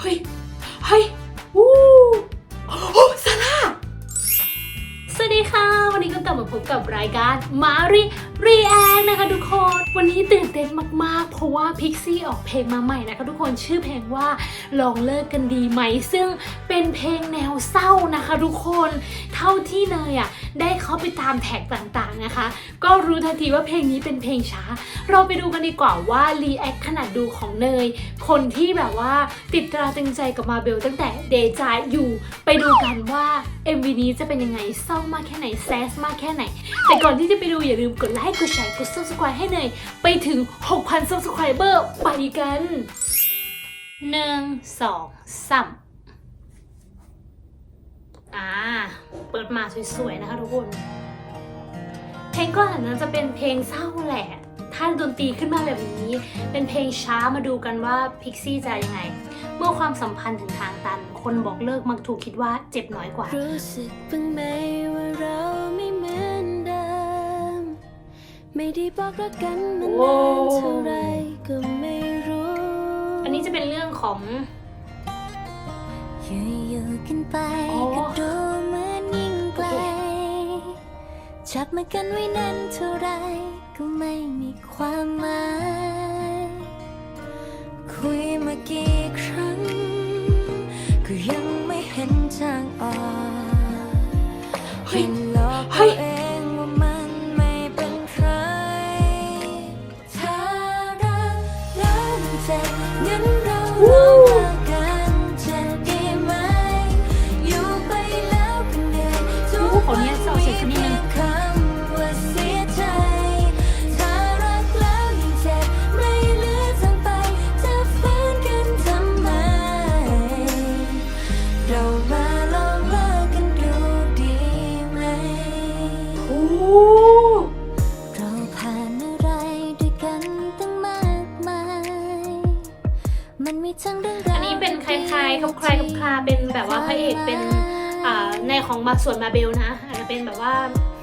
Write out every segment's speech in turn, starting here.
เฮ้ย เฮ้ยวู้โอ้ซาร่าสวัสดีค่ะ วันนี้ก็กลับมาพบกับรายการมารี รีแอคนะคะทุกคน วันนี้ตื่นเต้นมากๆ เพราะว่าพิกซี่ออกเพลงมาใหม่นะคะทุกคนชื่อเพลงว่าลองเลิกกันดีไหม ซึ่งเป็นเพลงแนวเศร้านะคะทุกคนเท่าที่เนยอะได้เข้าไปตามแท็กต่างๆนะคะ ก็รู้ทันทีว่าเพลงนี้เป็นเพลงช้า เราไปดูกันดีกว่าว่ารีแอคขนาดดูของเนย คนที่แบบว่าติดตราตึงใจกับมาเบลตั้งแต่เดจายอยู่ไปดูกันว่า MV นี้จะเป็นยังไงเศร้ามากแค่ไหนแซสมากแค่ไหน แต่ก่อนที่จะไปดูอย่าลืมกดไลค์กดแชร์กด subscribe ให้เนยไปถึง 6,000 subscriber ไปกันหนึ่งสองสามอ่า เปิดมาสวยๆนะคะทุกคน เพลงก่อนนั้นจะเป็นเพลงเศร้าแหละ ถ้าดนตรีขึ้นมาแบบนี้ เป็นเพลงช้ามาดูกันว่าพิกซี่จะยังไง เมื่อความสัมพันธ์ถึงทางตัน คนบอกเลิกมักถูกคิดว่าเจ็บน้อยกว่า รู้สึกบ้างไหมว่าเรา ไม่ได้บอกรักกันมานานเท่าไรก็ไม่รู้ อันนี้จะเป็นเรื่องของอยู่ๆกันไปก็ดูเหมือนยิ่งไกล จับมือกันไว้นานเท่าไรก็ไม่มีความหมาย คุยมากี่ครั้ง ก็ยังไม่เห็นทางออกเฮ้ยเห็นหลอกเฮ้ย ว่าพระเอกเป็นอ่าในของมาส่วนมาเบลนะอาจจะเป็นแบบว่า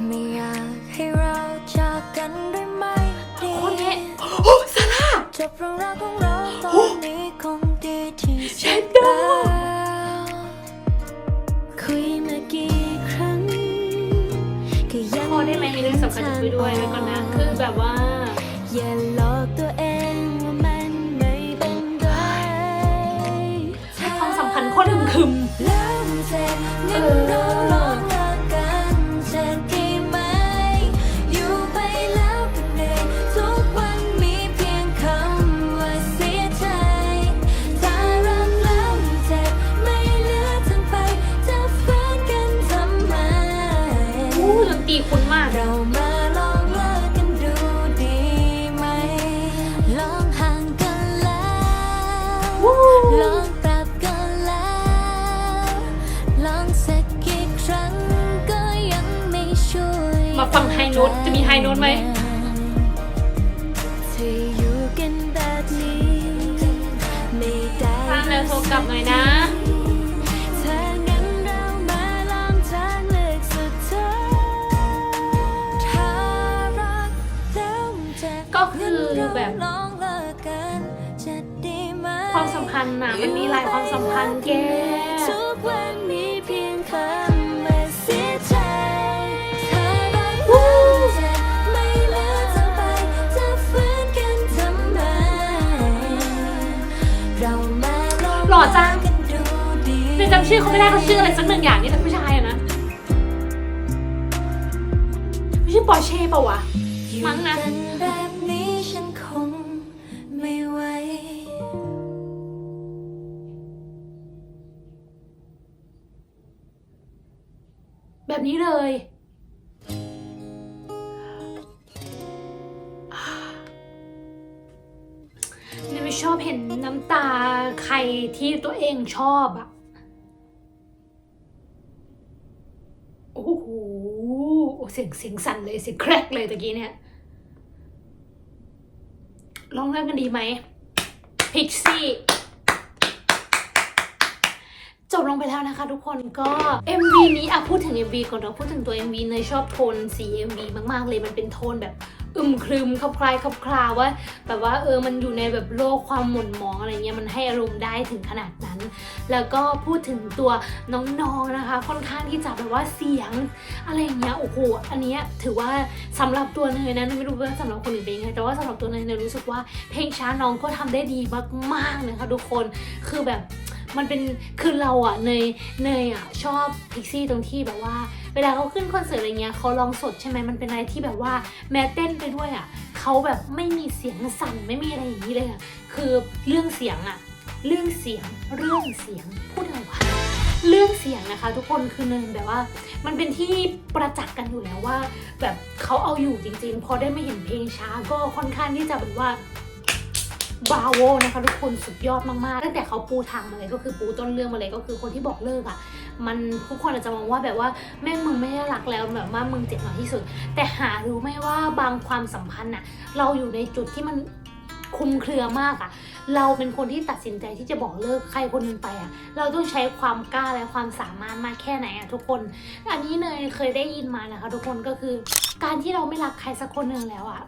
ไม่อยากให้เราจากกันด้วยไม่ดีคนนี้โอ้ซาร่าจบเรื่องราวของเราตอนนี้คงดีที่สุด Shadow แล้วคุยมากี่ครั้งก็ยังพอได้ไหมมีเรื่องสำคัญจะคุยด้วยไว้ก่อนนะคือแบบว่า ธ์โค ฟังไฮโน้ตจะมีไฮโน้ตไหมที่อยู่กันแบบนี้ไม่ได้ฟังแล้วโทรกลับหน่อยนะถ้างั้นเรามาลองทางเลือกสุดท้ายถ้ารักแล้วมันจะก็คือแบบลองเลิกกันจะดีไหมความสัมพันธ์น่ะมันมีหลายความสัมพันธ์แก ชื่อเขาไม่ได้เขาชื่ออะไรสักหนึ่งอย่างนี่แต่ผู้ชายอะนะไม่ใช่ปอร์เช่ปะวะ มั้งนะอยู่กัแบบนี้ฉันคงไม่ไหว แบบนี้เลยเนี่ยไม่ชอบเห็นน้ำตาใครที่ตัวเองชอบอะ เสียงเสียงสั่นเลยเสียงแครกเลยตะกี้เนี่ยลองเล่นกันดีไหมพิกซี่จบลงไปแล้วนะคะทุกคนก็ MV นี้อะพูดถึง MV ก่อนเราพูดถึงตัว MV เนยชอบโทนสี MV มากๆเลยมันเป็นโทนแบบ อึมครึมคลับคลายคลับคลาว่าแบบว่าเออมันอยู่ในแบบโลกความหม่นหมองอะไรเงี้ยมันให้อารมณ์ได้ถึงขนาดนั้น แล้วก็พูดถึงตัวน้องๆนะคะ ค่อนข้างที่จะแบบว่าเสียงอะไรเงี้ยโอ้โหอันเนี้ยถือว่าสำหรับตัวเนยนะไม่รู้ว่าสำหรับคนอื่นเป็นยังไงแต่ว่าสำหรับตัวเนยเนยรู้สึกว่าเพลงช้าน้องก็ทำได้ดีมากๆนะคะทุกคนคือแบบ มันเป็นคือเราอะเนยเนยอะชอบพิกซี่ตรงที่แบบว่า เวลาเขาขึ้นคอนเสิร์ตอะไรเงี้ยเขาร้องสดใช่ไหมมันเป็นอะไรที่แบบว่าแม้เต้นไปด้วยอะเขาแบบไม่มีเสียงสั่นไม่มีอะไรอย่างนี้เลยอะคือเรื่องเสียงอะเรื่องเสียงเรื่องเสียงพูดอะไรวะเรื่องเสียงนะคะ ทุกคนคือเนยแบบว่า มันเป็นที่ประจักษ์กันอยู่แล้วว่า แบบเขาเอาอยู่จริง ๆ พอได้ไม่เห็นเพลงช้าก็ค่อนข้างที่จะแบบว่า บราโวนะคะทุกคนสุดยอดมากๆ ตั้งแต่เขาปูทางมาเลยก็คือปูต้นเรื่องมาเลยก็คือคนที่บอกเลิกอะมันทุกคนอาจจะมองว่าแบบว่าแม่งมึงไม่ได้รักแล้วแบบว่ามึงเจ็บหน้อยที่สุด แต่หารู้ไหมว่าบางความสัมพันธ์น่ะ เราอยู่ในจุดที่มันคุมเครือมากอะเราเป็นคนที่ตัดสินใจที่จะบอกเลิกใครคนนึงไปอะเราต้องใช้ความกล้าและความสามารถมากแค่ไหนอะทุกคน อันนี้เนยเคยได้ยินมานะคะ ทุกคนก็คือ การที่เราไม่รักใครสักคนหนึ่งแล้วอะ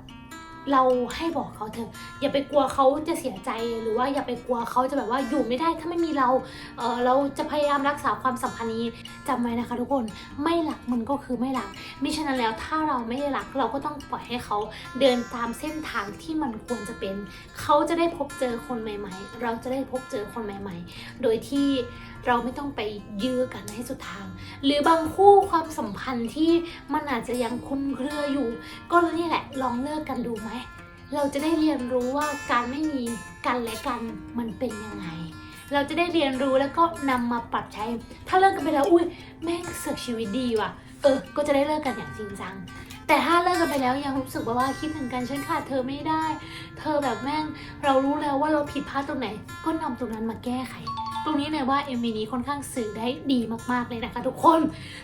เราให้บอกเขาเถอะ อย่าไปกลัวเขาจะเสียใจหรือว่าอย่าไปกลัวเขาจะแบบว่าอยู่ไม่ได้ถ้าไม่มีเราเออเราจะพยายามรักษาความสัมพันธ์นี้จำไว้นะคะ ทุกคนไม่รักมันก็คือไม่รักมิฉะนั้นแล้วถ้าเราไม่ได้รักเราก็ต้องปล่อยให้เขาเดินตามเส้นทางที่มันควรจะเป็น เขาจะได้พบเจอคนใหม่ ๆ เราจะได้พบเจอคนใหม่ ๆ โดยที่เราไม่ต้องไปยื้อกันให้สุดทาง หรือบางคู่ความสัมพันธ์ที่มันอาจจะยังคลุมเครืออยู่ ก็นี่แหละลองเลิกกันดูไหม เราจะได้เรียนรู้ว่าการไม่มีกันและกันมันเป็นยังไง เราจะได้เรียนรู้แล้วก็นำมาปรับใช้ ถ้าเลิกกันไปแล้วอุ้ยแม่งเสือกชีวิตดีว่ะ เออ ก็จะได้เลิกกันอย่างจริงจังแต่ถ้าเลิกกันไปแล้วยังรู้สึกว่าว่าคิดถึงกันฉันขาดเธอไม่ได้ เธอแบบแม่งเรารู้แล้วว่าเราผิดพลาดตรงไหน ก็นำตรงนั้นมาแก้ไข รงนี้เนยว่า MV นี้ค่อนข้างสื่อได้ดีมากๆเลยนะคะทุกคน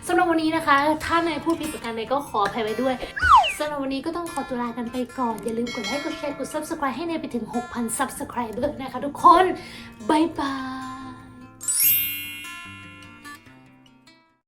สำหรับวันนี้นะคะ ถ้าเนยพูดผิดประการใดก็ขออภัยไว้ด้วยสำหรับวันนี้ก็ต้องขอตัวลากันไปก่อน อย่าลืมกดไลค์กดแชร์กด subscribe ให้เนยไปถึง 6,000 subscriber นะคะทุกคนบ๊ายบาย